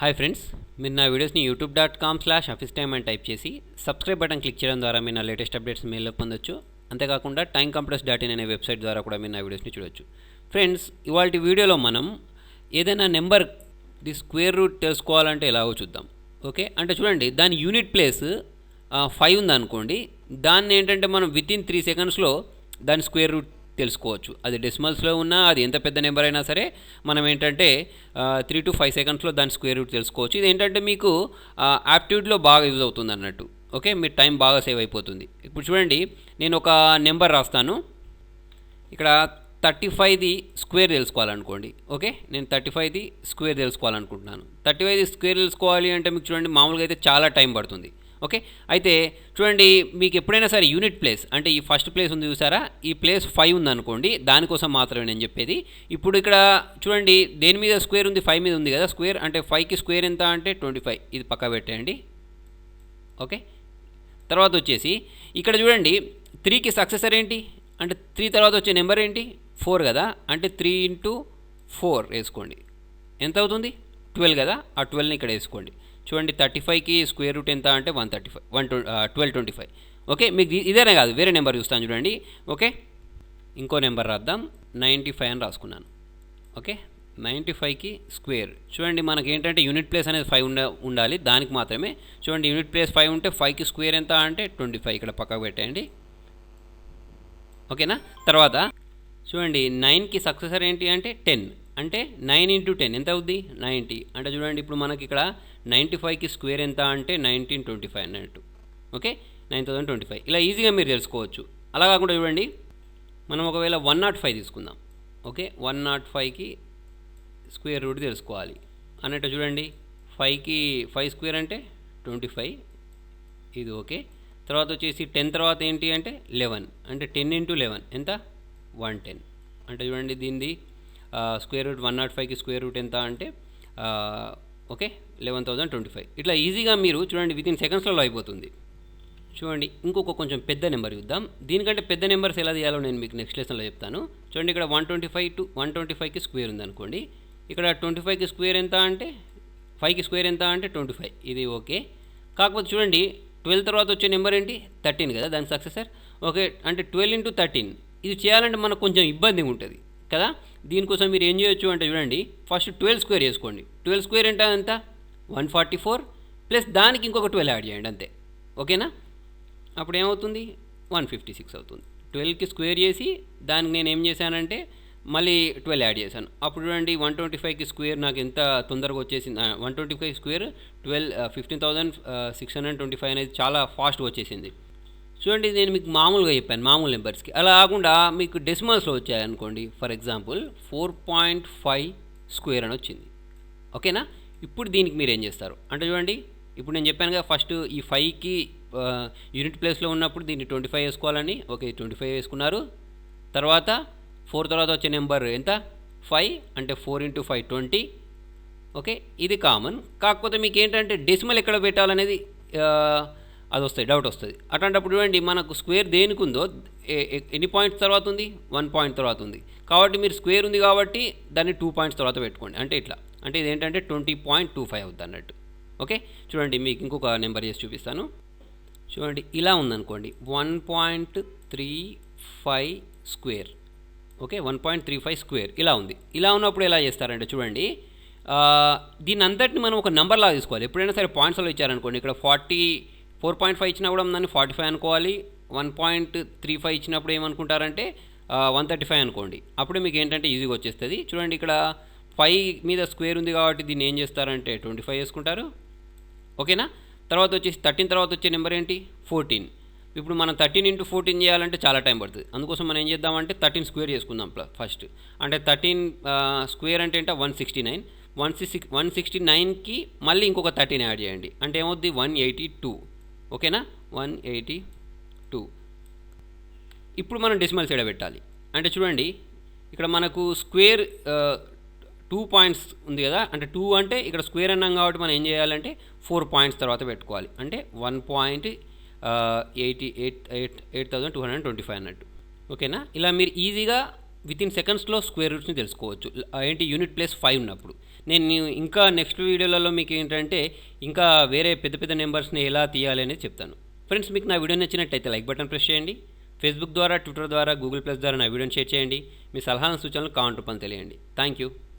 Hi friends మీరు నా వీడియోస్ని YouTube dot com slash office time అని టైప్ చేసి సబ్స్క్రైబ్ బటన్ క్లిక్ చేయడం ద్వారా మీరు నా లేటెస్ట్ అప్డేట్స్ మెయిల్లో పొందొచ్చు. అంతేకాకుండా టైం కంప్రెస్ డాట్ ఇన్ అనే వెబ్సైట్ ద్వారా కూడా మీరు నా వీడియోస్ని చూడొచ్చు. ఫ్రెండ్స్ ఇవాళ వీడియోలో మనం ఏదైనా నెంబర్ ది స్క్వేర్ రూట్ తెలుసుకోవాలంటే ఎలాగో చూద్దాం. ఓకే అంటే చూడండి దాని యూనిట్ ప్లేస్ ఫైవ్ ఉందనుకోండి. దాన్ని ఏంటంటే మనం విత్ ఇన్ త్రీ సెకండ్స్లో దాని స్క్వేర్ రూట్ తెలుసుకోవచ్చు. అది డెసిమల్స్లో ఉన్నా అది ఎంత పెద్ద నెంబర్ అయినా సరే మనం ఏంటంటే త్రీ టు ఫైవ్ సెకండ్స్లో దాని స్క్వేర్ రూట్ తెలుసుకోవచ్చు. ఇది ఏంటంటే మీకు యాప్టిట్యూడ్లో బాగా యూజ్ అవుతుంది అన్నట్టు. ఓకే మీ టైం బాగా సేవ్ అయిపోతుంది. ఇప్పుడు చూడండి నేను ఒక నెంబర్ రాస్తాను. ఇక్కడ థర్టీ ఫైవ్ది స్క్వేర్ తెలుసుకోవాలనుకోండి. ఓకే నేను థర్టీ ఫైవ్ది స్క్వేర్ తెలుసుకోవాలనుకుంటున్నాను. థర్టీ ఫైవ్ది స్క్వేర్ తెలుసుకోవాలి అంటే మీకు చూడండి మామూలుగా అయితే చాలా టైం పడుతుంది. ఓకే? అయితే చూడండి మీకు ఎప్పుడైనా సరే యూనిట్ ప్లేస్ అంటే ఈ ఫస్ట్ ప్లేస్ ఉంది చూసారా? ఈ ప్లేస్ ఫైవ్ ఉందనుకోండి దానికోసం మాత్రమే నేను చెప్పేది. ఇప్పుడు ఇక్కడ చూడండి దేని మీద స్క్వేర్ ఉంది? ఫైవ్ మీద ఉంది కదా? స్క్వేర్ అంటే ఫైవ్కి స్క్వేర్ ఎంత అంటే ట్వంటీ ఫైవ్. ఇది పక్క పెట్టేయండి. ఓకే? తర్వాత వచ్చేసి ఇక్కడ చూడండి త్రీకి సక్సెసర్ ఏంటి? అంటే త్రీ తర్వాత వచ్చే నెంబర్ ఏంటి? ఫోర్ కదా? అంటే త్రీ ఇంటూ ఫోర్ వేసుకోండి. ఎంత అవుతుంది? ట్వెల్వ్ కదా? ఆ ట్వెల్వ్ని ఇక్కడ వేసుకోండి. చూడండి థర్టీ ఫైవ్కి స్క్వేర్ రూట్ ఎంత అంటే one thirty five one twelve twenty five okay మీకు ఇదేనే కాదు వేరే నెంబర్ చూస్తాను చూడండి. ఓకే ఇంకో నెంబర్ రాద్దాం. నైంటీ ఫైవ్ అని రాసుకున్నాను. ఓకే నైంటీ ఫైవ్కి స్క్వేర్ చూడండి మనకి ఏంటంటే యూనిట్ ప్లేస్ అనేది ఫైవ్ ఉండ ఉండాలి దానికి మాత్రమే. చూడండి యూనిట్ ప్లేస్ ఫైవ్ ఉంటే ఫైవ్కి స్క్వేర్ ఎంత అంటే ట్వంటీ ఫైవ్ ఇక్కడ పక్కకు పెట్టండి ఓకేనా తర్వాత చూడండి నైన్కి సక్సెసర్ ఏంటి అంటే టెన్ అంటే నైన్ ఇంటూ టెన్. ఎంత అవుద్ది? నైంటీ. అంటే చూడండి ఇప్పుడు మనకి ఇక్కడ నైంటీ ఫైవ్కి స్క్వేర్ ఎంత అంటే నైన్టీన్ ట్వంటీ ఫైవ్ అన్నట్టు. Okay? Nine thousand twenty five. ఇలా ఈజీగా మీరు తెలుసుకోవచ్చు. అలా కాకుండా చూడండి మనం ఒకవేళ వన్ నాట్ ఫైవ్ తీసుకుందాం. ఓకే? వన్ నాట్ ఫైవ్కి స్క్వేర్ రూట్ తెలుసుకోవాలి. అన్నట్టు చూడండి ఫైవ్కి ఫైవ్ స్క్వేర్ అంటే ట్వంటీ ఫైవ్. ఇది ఓకే? తర్వాత వచ్చేసి టెన్ తర్వాత ఏంటి అంటే లెవెన్. అంటే టెన్ ఇంటూ లెవెన్. ఎంత? One ten. అంటే చూడండి దీనిది స్క్వేర్ రూట్ వన్ నాట్ ఫైవ్కి స్క్వేర్ రూట్ ఎంత అంటే okay eleven thousand twenty five. ఇట్లా ఈజీగా మీరు చూడండి విత్ ఇన్ అయిపోతుంది. చూడండి ఇంకొక కొంచెం పెద్ద నెంబర్ చూద్దాం. దీనికంటే పెద్ద నెంబర్స్ ఎలా తీయాలో నేను మీకు నెక్స్ట్ లెసన్లో చెప్తాను. చూడండి ఇక్కడ one twenty five to one twenty ఫైవ్కి స్క్వేర్ ఉందనుకోండి. ఇక్కడ ట్వంటీ ఫైవ్కి స్క్వేర్ ఎంత అంటే ఫైవ్కి స్క్వేర్ ఎంత అంటే ట్వంటీ ఫైవ్. ఇది ఓకే. కాకపోతే చూడండి ట్వెల్వ్ తర్వాత వచ్చే నెంబర్ ఏంటి? థర్టీన్ కదా దానికి సక్సెసర్? ఓకే అంటే ట్వెల్వ్ ఇంటూ థర్టీన్. ఇది చేయాలంటే మనకు కొంచెం ఇబ్బందిగా ఉంటుంది కదా? దీనికోసం మీరు ఏం చేయొచ్చు అంటే చూడండి ఫస్ట్ ట్వెల్వ్ స్క్వేర్ చేసుకోండి. ట్వెల్వ్ స్క్వేర్ అంటే ఎంత? వన్ ఫార్టీ ఫోర్ ప్లస్ దానికి ఇంకొక ట్వెల్వ్ యాడ్ చేయండి అంతే. ఓకేనా? అప్పుడు ఏమవుతుంది? వన్ ఫిఫ్టీ సిక్స్ అవుతుంది. ట్వెల్వ్కి స్క్వేర్ చేసి దానికి నేను ఏం చేశానంటే మళ్ళీ ట్వెల్వ్ యాడ్ చేశాను. అప్పుడు చూడండి వన్ ట్వంటీ ఫైవ్కి స్క్వేర్ నాకు ఎంత తొందరగా వచ్చేసింది? One twenty five square twelve fifteen thousand six hundred twenty five అనేది చాలా ఫాస్ట్గా వచ్చేసింది. చూడండి నేను మీకు మామూలుగా చెప్పాను మామూలు నెంబర్స్కి అలా కాకుండా మీకు డెసిమల్స్లో వచ్చాయనుకోండి for example four point five square అని వచ్చింది. ఓకేనా ఇప్పుడు దీనికి మీరు ఏం చేస్తారు? అంటే చూడండి ఇప్పుడు నేను చెప్పాను కదా ఫస్ట్ ఈ ఫైవ్కి యూనిట్ ప్లేస్లో ఉన్నప్పుడు దీన్ని ట్వంటీ ఫైవ్ వేసుకోవాలని. ఓకే ట్వంటీ ఫైవ్ వేసుకున్నారు. తర్వాత ఫోర్ తర్వాత వచ్చే నెంబర్ ఎంత? ఫైవ్ అంటే four into five twenty okay ఇది కామన్ కాకపోతే మీకు ఏంటంటే డెసిమల్ ఎక్కడ పెట్టాలనేది అది వస్తుంది డౌట్ వస్తుంది. అట్లాంటప్పుడు చూడండి మనకు స్క్వేర్ దేనికి ఉందో ఎన్ని పాయింట్స్ తర్వాత ఉంది? వన్ పాయింట్ తర్వాత ఉంది. కాబట్టి మీరు స్క్వేర్ ఉంది కాబట్టి దాన్ని టూ పాయింట్స్ తర్వాత పెట్టుకోండి. అంటే ఇట్లా. అంటే ఇది ఏంటంటే ట్వంటీ పాయింట్ టూ ఫైవ్ అవుతుంది అన్నట్టు. ఓకే? చూడండి మీకు ఇంకొక నెంబర్ చేసి చూపిస్తాను. చూడండి ఇలా ఉందనుకోండి. One point three five square okay? One point three five square ఇలా ఉంది. ఇలా ఉన్నప్పుడు ఎలా చేస్తారంటే చూడండి దీని అంతటిని మనం ఒక నెంబర్లా లాగా తీసుకోవాలి. ఎప్పుడైనా సరే పాయింట్స్లో ఇచ్చారనుకోండి ఇక్కడ ఫార్టీ ఫోర్ పాయింట్ ఫైవ్ ఇచ్చినా కూడా దాన్ని ఫార్టీ ఫైవ్ అనుకోవాలి. వన్ పాయింట్ త్రీ ఫైవ్ ఇచ్చినప్పుడు ఏమనుకుంటారంటే వన్ థర్టీ ఫైవ్ అనుకోండి. అప్పుడే మీకు ఏంటంటే ఈజీగా వచ్చేస్తుంది. చూడండి ఇక్కడ ఫైవ్ మీద స్క్వేర్ ఉంది కాబట్టి దీన్ని ఏం చేస్తారంటే ట్వంటీ ఫైవ్ వేసుకుంటారు. ఓకేనా? తర్వాత వచ్చేసి థర్టీన్ తర్వాత వచ్చే నెంబర్ ఏంటి? ఫోర్టీన్. ఇప్పుడు మనం థర్టీన్ ఇంటూ ఫోర్టీన్ చేయాలంటే చాలా టైం పడుతుంది. అందుకోసం మనం ఏం చేద్దామంటే థర్టీన్ స్క్వేర్ చేసుకుందాం ఫస్ట్. అంటే థర్టీన్ స్క్వేర్ అంటే ఏంటో one sixty nine. One six one sixty నైన్కి మళ్ళీ ఇంకొక థర్టీన్ యాడ్ చేయండి. అంటే ఏమవుద్ది? One eighty two. ఓకేనా? వన్ ఎయిటీ టూ ఇప్పుడు మనం డెసిమల్ సైడ్ పెట్టాలి. అంటే చూడండి ఇక్కడ మనకు స్క్వేర్ టూ పాయింట్స్ ఉంది కదా? అంటే టూ అంటే ఇక్కడ స్క్వేర్ అన్నాం కాబట్టి మనం ఏం చేయాలంటే ఫోర్ పాయింట్స్ తర్వాత పెట్టుకోవాలి. అంటే one point eighty eight eight eight thousand two hundred twenty five అన్నట్టు. ఓకేనా? ఇలా మీరు ఈజీగా విత్ ఇన్ సెకండ్స్లో స్క్వేర్ రూట్స్ని తెలుసుకోవచ్చు. ఏంటి? యూనిట్ ప్లేస్ ఫైవ్ ఉన్నప్పుడు. నేను ఇంకా నెక్స్ట్ వీడియోలలో మీకు ఏంటంటే ఇంకా వేరే పెద్ద పెద్ద నెంబర్స్ని ఎలా తీయాలి అనేది చెప్తాను. ఫ్రెండ్స్ మీకు నా వీడియో నచ్చినట్టయితే లైక్ బటన్ ప్రెస్ చేయండి. ఫేస్బుక్ ద్వారా ట్విట్టర్ ద్వారా గూగుల్ ప్లస్ ద్వారా నా వీడియోని షేర్ చేయండి. మీ సలహాలను సూచనలు కామెంట్ రూపంలో తెలియండి. Thank you